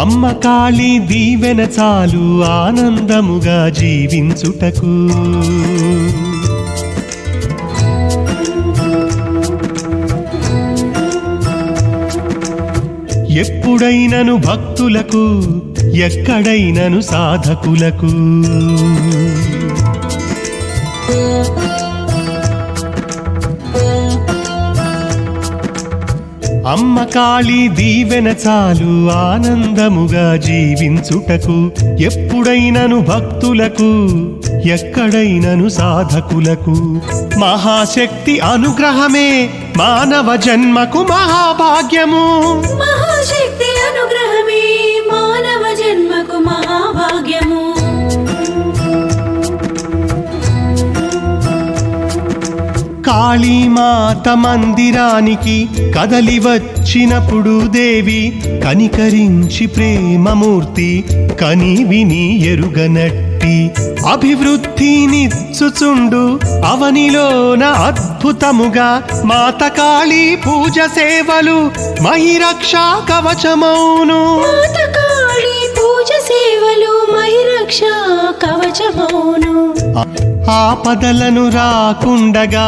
అమ్మ కాళీ దీవెన చాలు ఆనందముగా జీవించుటకు. ఎప్పుడైనను భక్తులకు ఎక్కడైనను సాధకులకు. అమ్మ కాళీ దీవెన చాలు ఆనందముగా జీవించుటకు ఎప్పుడైనను భక్తులకు ఎక్కడైనను సాధకులకు. మహాశక్తి అనుగ్రహమే మానవ జన్మకు మహాభాగ్యము. మహాశక్తి అనుగ్రహమే మానవ జన్మకు మహాభాగ్యము. కాళీమాత మందిరానికి కదలి వచ్చినప్పుడు దేవి కనికరించి ప్రేమమూర్తి కని విని ఎరుగనట్టి అభివృద్ధినిచ్చుచుండు అవనిలోన అద్భుతముగా మాత కాళీ పూజ సేవలు మహిరక్షా కవచమౌను. మాత కాళీ కవచమౌను. ఆపదలను రాకుండగా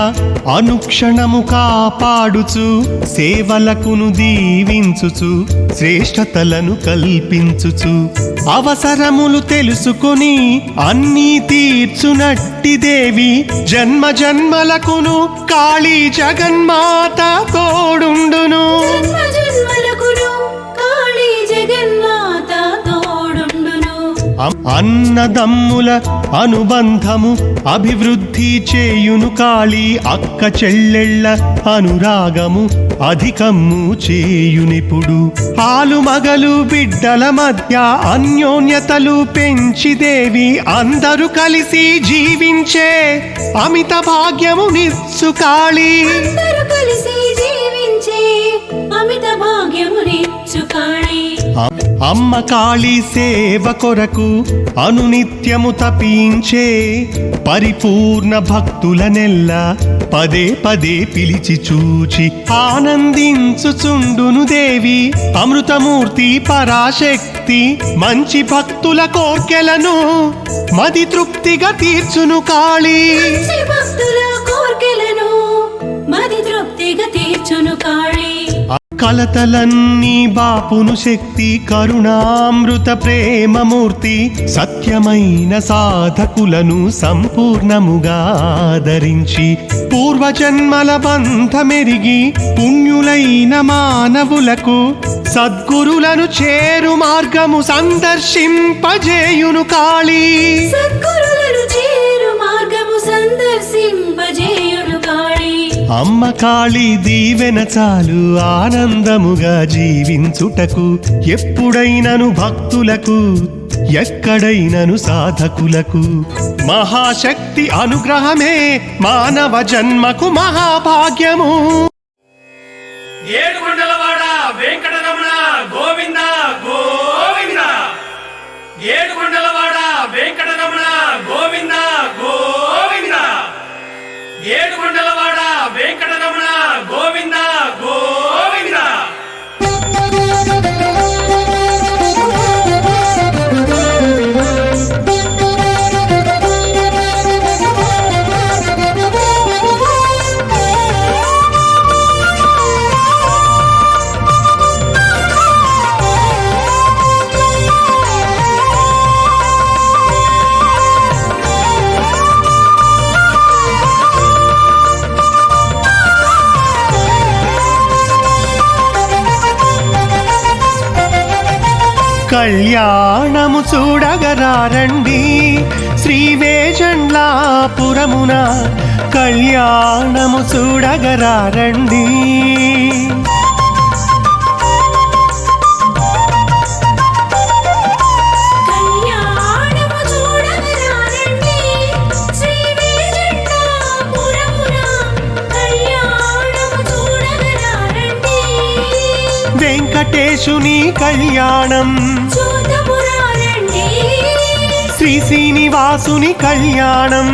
అనుక్షణము కాపాడుచు సేవలకును దీవించుచు శ్రేష్టతలను కల్పించుచు అవసరములు తెలుసుకొని అన్నీ తీర్చునట్టి దేవి జన్మ జన్మలకును కాళీ జగన్మాత తోడుండును. జన్మ జన్మలకును అన్నదమ్ముల అనుబంధము అభివృద్ధి చేయును కాళీ అక్క చెల్లెళ్ళ అనురాగము అధికము చేయునిప్పుడు ఆలు మగలు బిడ్డల మధ్య అన్యోన్యతలు పెంచిదేవి అందరూ కలిసి జీవించే అమిత భాగ్యము నిస్సు కాళీ. కలిసి అమిత భాగ్యమునిచ్చు కాళీ అమ్మ కాళీ సేవ కొరకు అనునిత్యము తపించే పరిపూర్ణ భక్తులనెల్ల పదే పదే పిలిచి చూచి ఆనందించుచుండును దేవి. అమృతమూర్తి పరాశక్తి మంచి భక్తుల కోర్కెలను మది తృప్తిగా తీర్చును కాళీ. భక్తుల కోర్కెలను మది తృప్తిగా తీర్చును కాళీ. కలతలన్నీ బాపును శక్తి కరుణామృత ప్రేమమూర్తి సత్యమైన సాధకులను సంపూర్ణముగా ఆదరించి పూర్వజన్మల బంధమెరిగి పుణ్యులైన మానవులకు సద్గురులను చేరు మార్గము సందర్శింపజేయును కాళీ. సద్గురులను చేరు మార్గము సందర్శింపజేయును కాళీ అమ్మ కాళీ దీవెన చాలు ఆనందముగా జీవించుటకు. ఎప్పుడైనను భక్తులకు ఎక్కడైనను సాధకులకు. మహాశక్తి అనుగ్రహమే మానవ జన్మకు మహాభాగ్యము. ఏడుకొండలవాడ వెంకటరమణ గోవింద గోవింద. ఏడుకొండలవాడ వెంకటరమణ గోవింద గోవింద. ఏడుకొండలవాడ గోవింద కళ్యాణము చూడగరారండి. శ్రీ వేజండ్లాపురమున కళ్యాణము చూడగరారండి. యేసుని కళ్యాణం. శ్రీ శ్రీనివాసుని కళ్యాణం.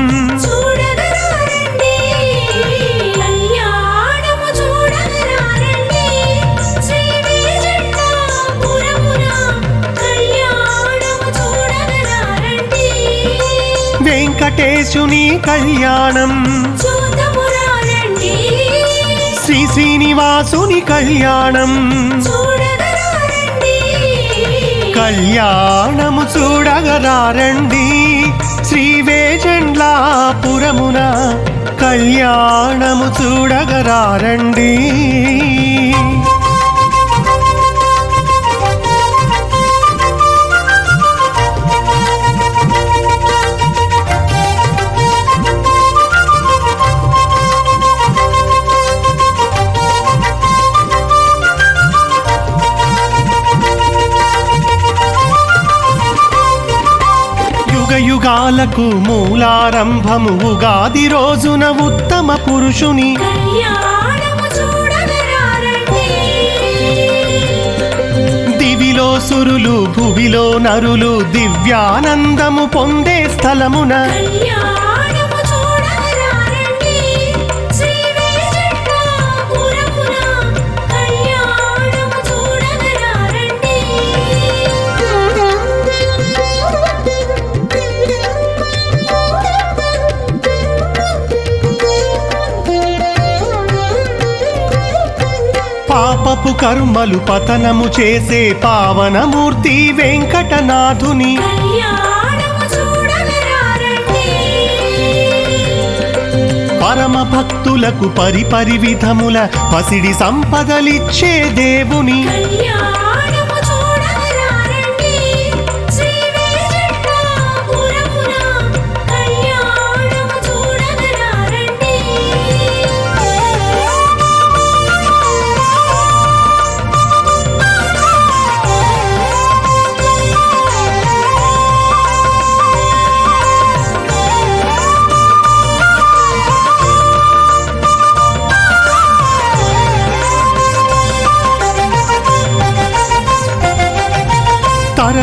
వెంకటేశుని కళ్యాణం. శ్రీ శ్రీనివాసుని కళ్యాణం. కళ్యాణము చూడగదారండి. శ్రీ వేజండ్లాపురమున కళ్యాణము చూడగరారండి యుగాలకు మూలారంభము ఉగాది రోజున ఉత్తమ పురుషుని. దివిలో సురులు భువిలో నరులు దివ్యానందము పొందే స్థలమున. పాపపు కర్మలు పతనము చేసే పావనమూర్తి వెంకటనాథుని. పరమ భక్తులకు పరిపరి విధముల పసిడి సంపదలిచ్చే దేవుని.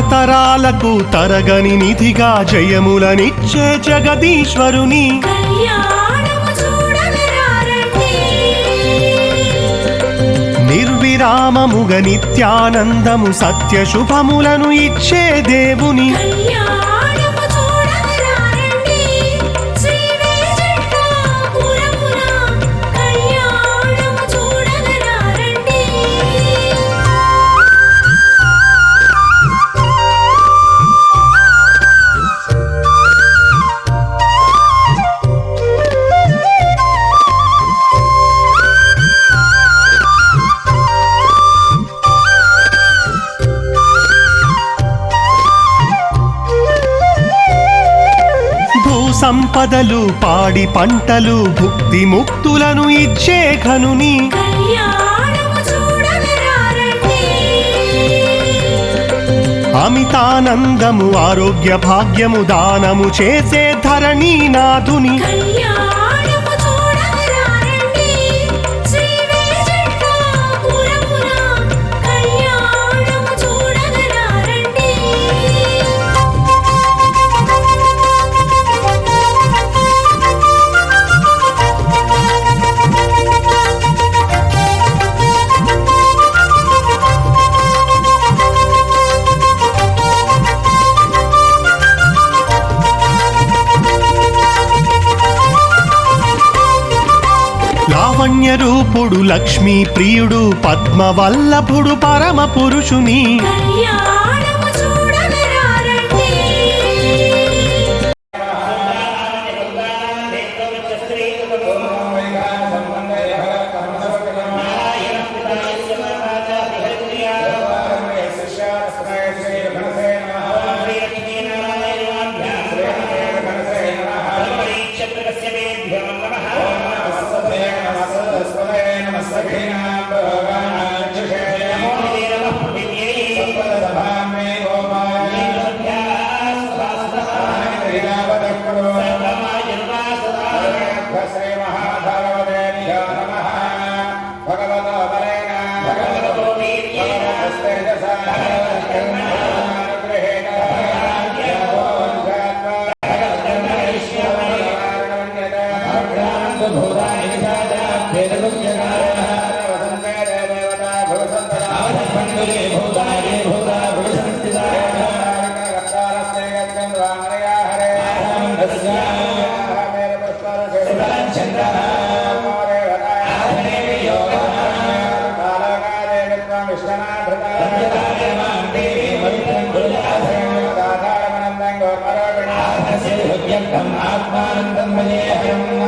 తరతరాలకు తరగని నిధిగా జయములనిచ్చే జగదీశ్వరుని. నిర్విరామముగ నిత్యానందము సత్య శుభములను ఇచ్చే దేవుని. సంపదలు పాడి పంటలు భుక్తి ముక్తులను ఇచ్చే ఘనుని. అమితానందము ఆరోగ్య భాగ్యము దానము చేసే ధరణీనాథుని కళ్యాణము లావణ్య లక్ష్మీ ప్రియుడు పద్మవల్లభుడు పరమ పురుషుని أمريهم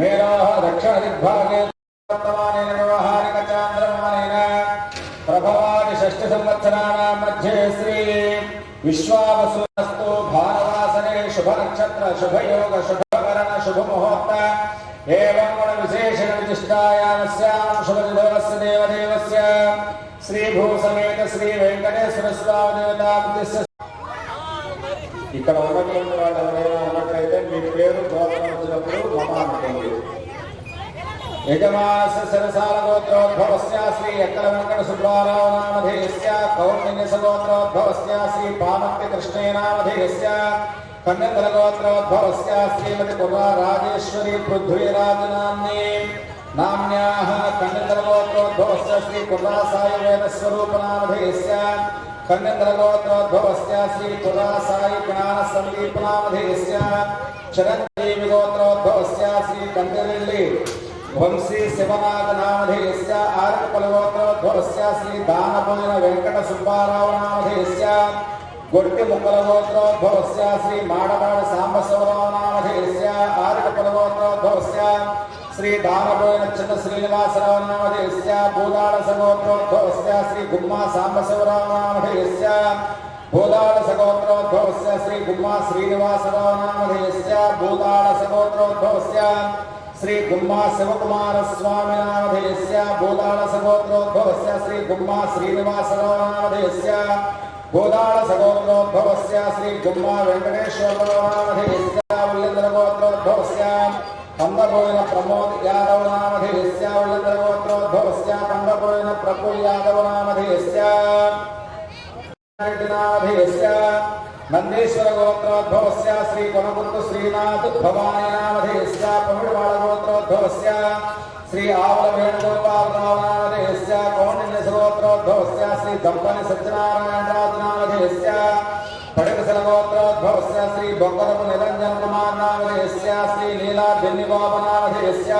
మేరోः దక్షిణదిగ్భాగే वर्तमानेन व्यवहारिकचान्द्रमानेन प्रभवादि षष्ठ संवत्सराणां मध्ये श्री विश्वावसुस्तु भारवासने शुभनक्षत्र शुभयोग शुभकरण शुभमुहूर्त एवं गुणविशेषण विशिष्टायामस्यां शुभदिवस्य देवदेवस्य श्रीभूसमेत श्री वेङ्कटेश्वर स्वामी देवताब्दिस्य ఇక్కడ ఉన్నటువంటి వాళ్ళు ఎవరైనా ఉన్నట్లయితే మీ పేరు గోత్రం వచ్చినప్పుడు మమ అనుకోండి యజమానస్య సరసాల గోత్రోద్భవస్య శ్రీ ఎక్కల వెంకట సుబ్బారావు నామధేయస్య కౌండిన్య సగోత్రోద్భవస్య శ్రీ పామర్తి కృష్ణే నామధేయస్య కన్నెతల గోత్రోద్భవస్య శ్రీమతి కుర్రా వంశీ శివనాథనామధేయస్య ఆర్కపలగోత్రోద్భవస్య శ్రీ దానపోయిన వెంకట సుబ్బారావు నామధేయస్య గొట్టి ముక్కలగోత్రోద్భవస్య శ్రీ మాడవాడ సాంబశివరావు నామధేయస్య ఆర్కపలగోత్రోద్భవస్య శ్రీ దానపోయిన చిన్న శ్రీనివాసరావు నామధేయస్య భూదాళ సగోత్రోద్భవస్య శ్రీ గుమ్మా సాంబశివరావు నామధేయస్య భూదాళ సగోత్రోద్భవస్య శ్రీ గుమ్మా శ్రీనివాసరావు నామధేయస్య భూదాళ సగోత్రోద్భవస్య శ్రీ గుమ్మా శివకుమార స్వామి నామధేయస్య భూదాళ సగోత్రోద్భవస్య శ్రీ గుమ్మా శ్రీనివాసరావు నామధేయస్య భూదాళ సగోత్రోద్భవస్య శ్రీ గుమ్మా వెంకటేశ్వరరావు నామధేయస్య ఉల్లింద్ర గోత్రోద్భవస్య పందబోయిన ప్రమోద్ యాదవ్ నామధేయస్య ఉల్లింద్ర గోత్రోద్భవస్య పందబోయిన ప్రఫుల్ యాదవ్ నామధేయస్య నామధేయస్య నందీశ్వర గోత్రోద్భవస్య శ్రీ కొనగుర్తు శ్రీనాథ్ భవానీ నామధేయస్య పమిడివాడ గోత్రోద్భవస్య శ్రీ ఆవుల వేణుగోపాలరావు నామధేయస్య కౌండిన్య గోత్రోద్భవస్య శ్రీ దంపని సత్యనారాయణరాజు నామధేయస్య పడికసల గోత్రోద్భవస్య శ్రీ బొక్కరపు నిరంజన్ కుమార్ నామధేయస్య శ్రీ లీలా బెన్నిబాబు నామధేయస్య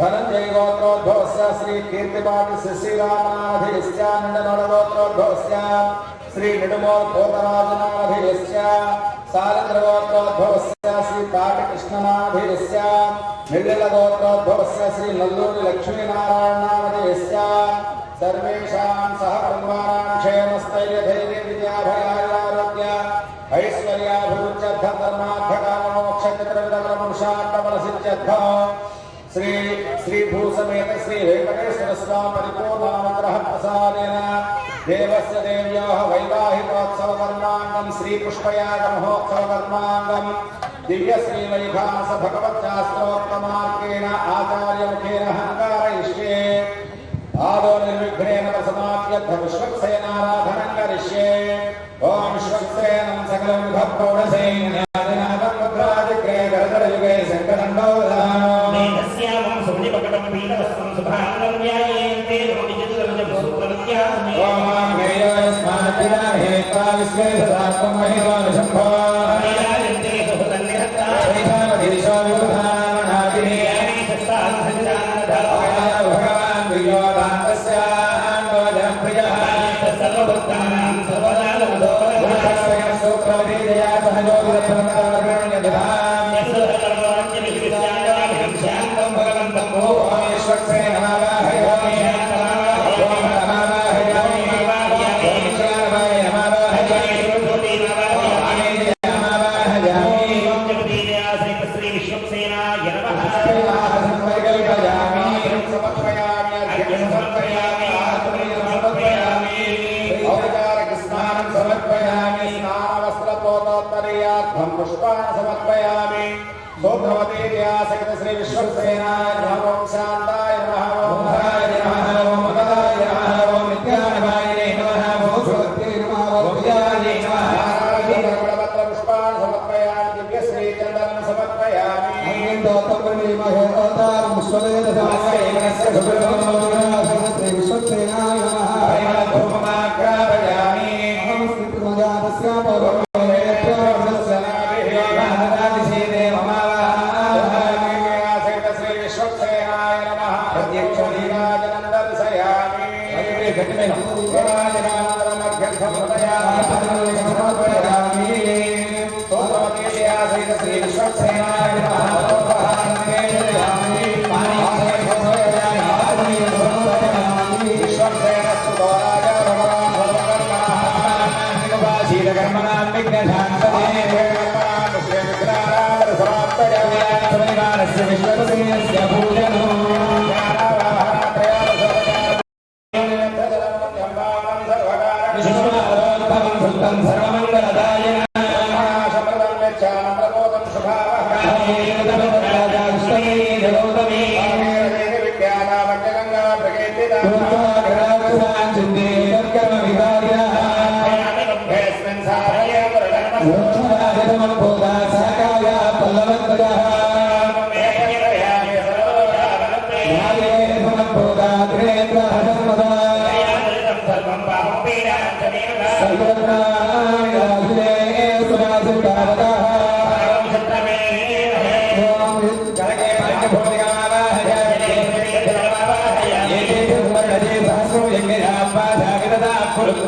ధనంజయ గోత్రోద్భవస్య శ్రీ కీర్తిపాటి శశిరామ నామధేయస్య నిండనోడ గోత్రోద్భవస్య శ్రీ నిడుమోల్ పోతరాజనామధేయస్య గోత్రోద్భవస్య శ్రీ తాటి కృష్ణనామధేయస్య శ్రీ నల్లూరి లక్ష్మీనారాయణనామధేయస్య సర్వేషాం సహ పరివారాం క్షేమస్థైర్య ధైర్య విద్యాభయారోగ్య ఐశ్వర్యాభివృద్ధ్యర్థ ధర్మార్థకామ శ్రీ శ్రీ భూసమేత శ్రీ వెంకటేశ్వర స్వామి పరిపూర్ణానుగ్రహ ప్రసాదేన देवस्य देव्याः वैभास भगवत दिव्यश्रीवैभास आचार्य मुखेन हङ्कारयिष्ये आदो निर्विघ्नेन समाप्य विश्वक्सेनाराधनं करिष्ये। ॐ विश्वक्सेनं सकलं भप्रौढसेन विद्याहेता विश्वेशदात्मं महिमानुशम्भा విజ్ఞాన మండలంగా ప్రకటిత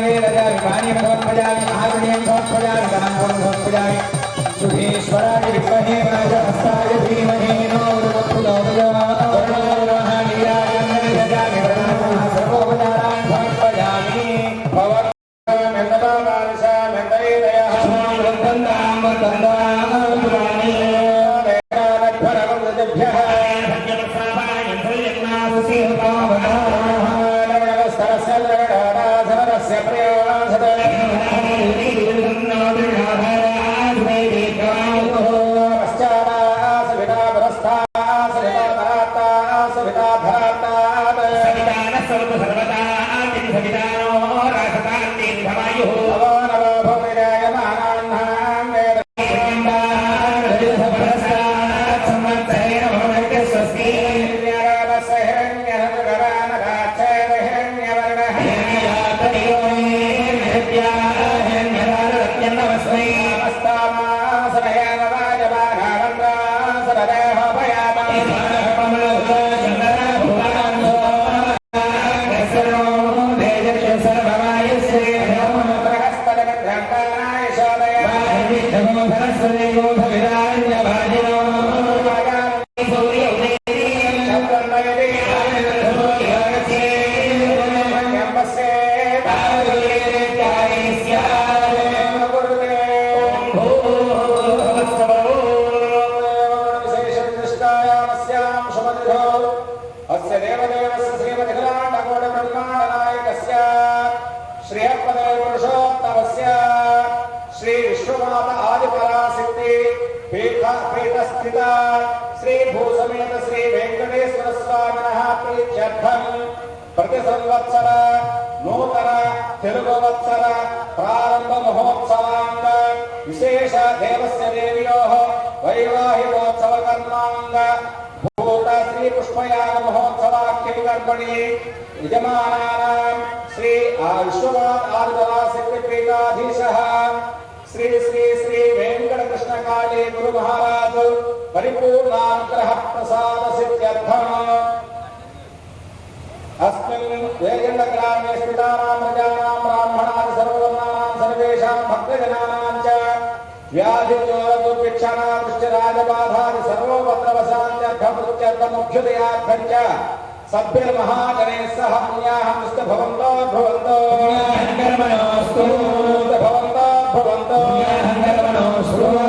नवे रजा विमानी भगवत प्रजा आदरणीय भगवत प्रजा राम भगवत प्रजा तिरुगवत्सर प्रारम्भमहोत्सवाङ्ग विशेष देवस्य देव्योः वैवाहिकोत्सवकर्माङ्ग भूत तिरुपत्सर कर्मणि यजमानानाम् श्री आयुष्वादिपीताधीशः श्री श्री श्री वेङ्कटकृष्णकाले गुरुमहाराज परिपूर्णानुग्रहप्रसादसित्यर्थः अस्मिन् वेगण्डग्रामे स्थितानां प्रजानां ब्राह्मणादि सर्ववर्णानां सर्वेषां भक्तजनानां च व्याधिज्वरदुर्भिक्षाणादृष्टिराजबाधादि सर्वोपद्रवशान्त्यर्थमृत्यर्थमभ्युदयार्थं च सभ्यर्महागणैः सह पुण्याहं भवन्तो भवन्तो कर्मणोऽस्तु भवन्तो भवन्तो कर्मणोऽस्तु भवन्तो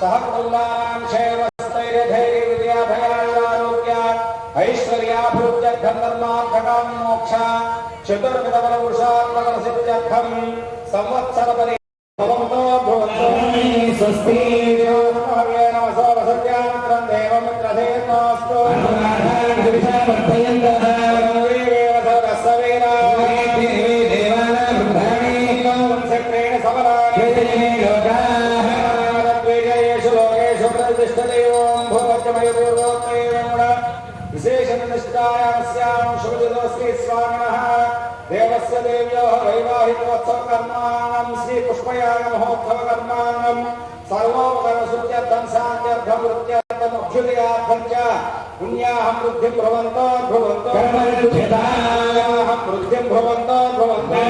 सर्वसभ्यानां सह कुटुम्बानां क्षेमस्थैर्यधैर्यविद्याभयारोग्य ऐश्वर्याभिवृद्ध्यर्थं धर्मार्थकां मोक्ष चतुर्विधबलपुरुषात्मकसिद्ध्यर्थं संवत्सरपरि भवन्तो भवन्तो स्वस्ति देवोत्महव्येन वसो वसत्यानन्तरं देवमित्रधेर्मास्तु वर्धयन्तः देवेव सर्वस्ववेदा चक्रेण శ్రీభగవత్సవకర్మాణం శ్రీపుష్పయాగ మహోత్సవకర్మాణం సర్వోపకరణశుద్ధ్యర్థం సాధ్యర్థం వృత్త్యర్థం అభ్యుదయార్థం చ పుణ్యాహం వృద్ధిం భవంతో భవంతో వృద్ధిం భవంతో భవంతో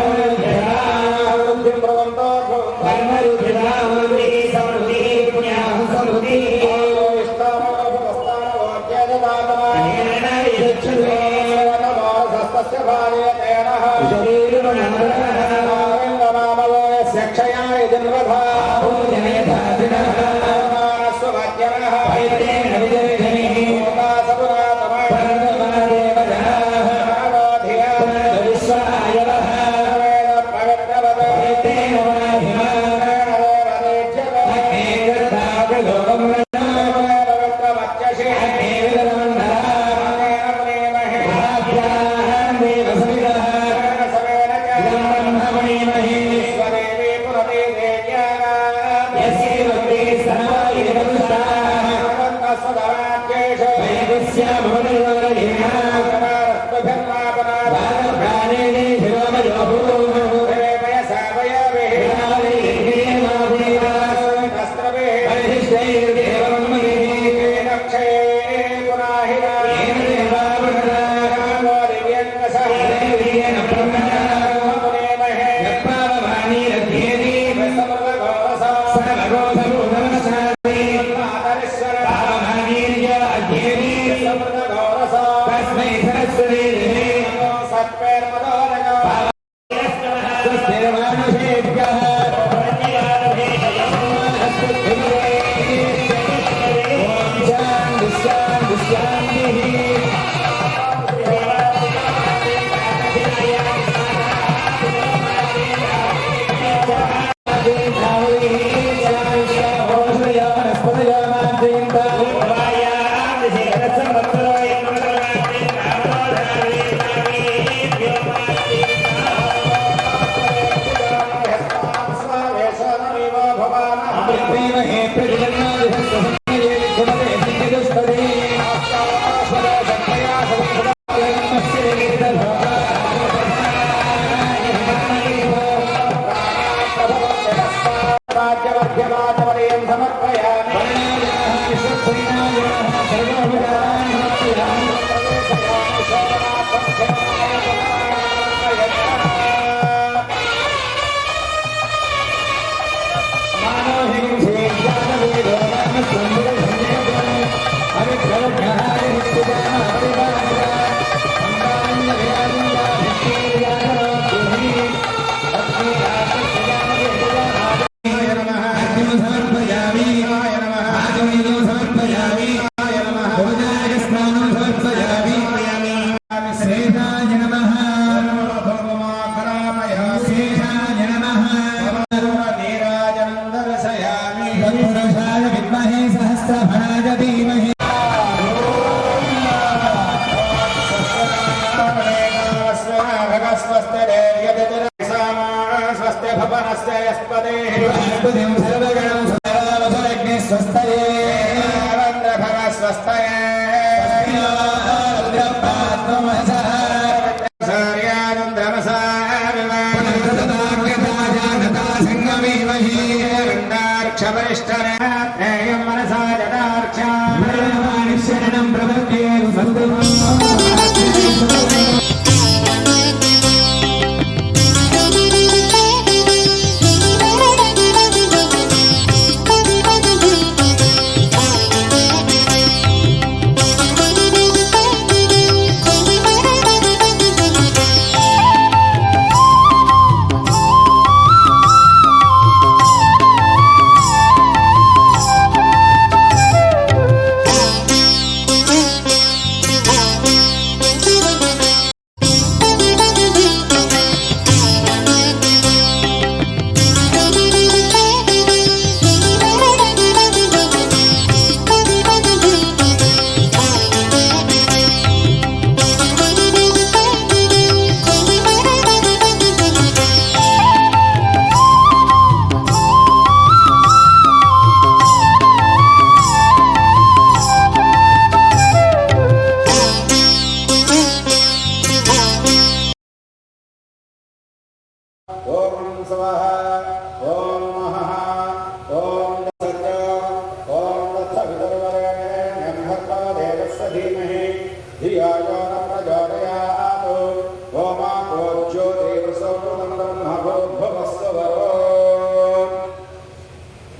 स्वस्ते देव्यतिरसामा स्वस्ते भवनस्य यस्पदेः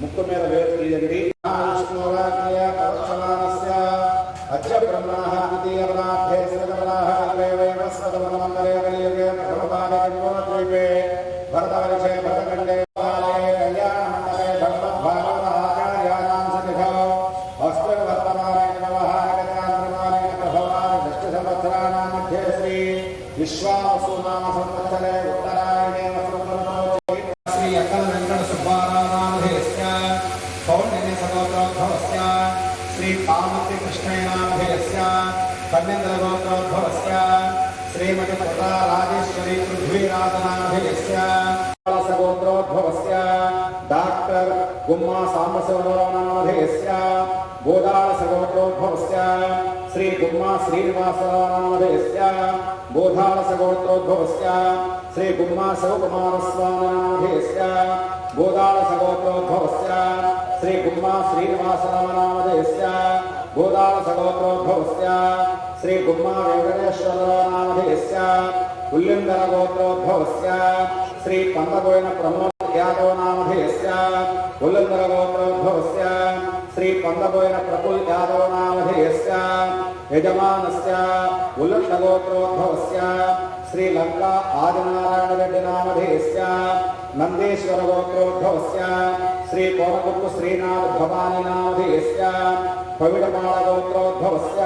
ముక్కు మీద వేలు తీయండి విష్ణురాజ్ఞయ కవచమానస్య అద్య గుమ్మా శ్రీనివాసరామాధేస్య గోధాళ సగోత్రోద్భవస్య శ్రీ గుమ్మా శివకుమారస్వామినామధేస్య గోదాళ సగోత్రోద్భవస్య శ్రీ గుమ్మా శ్రీనివాసరామనామధేస్య గోదాళ సగోత్రోద్భవస్య శ్రీ గుమ్మా వెంకటేశ్వరనామధేస్య ఉల్లిందర గోత్రోద్భవస్య శ్రీ పందబోయిన యజమానస్య ఉల్లండ గోత్రోద్భవస్య శ్రీ ఆదినారాయణ రెడ్డి నామధేయస్య నందేశ్వర గోత్రోద్భవస్య శ్రీ కోనగుప్పు శ్రీనాథ్ భవాని నామధేయస్య పవిడమాళ గోత్రోద్భవస్య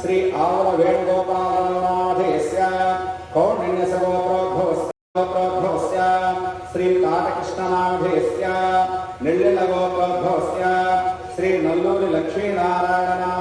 శ్రీ ఆవుల వేణుగోపాల నామధేయస్య కౌండిన్యస గోత్రోద్భవస్య గోత్రోద్భవస్య శ్రీ కాటకృష్ణనామధేయస్య నెల్లెల గోత్రోద్భవస్య శ్రీ నల్లూరి లక్ష్మీనారాయణ నామ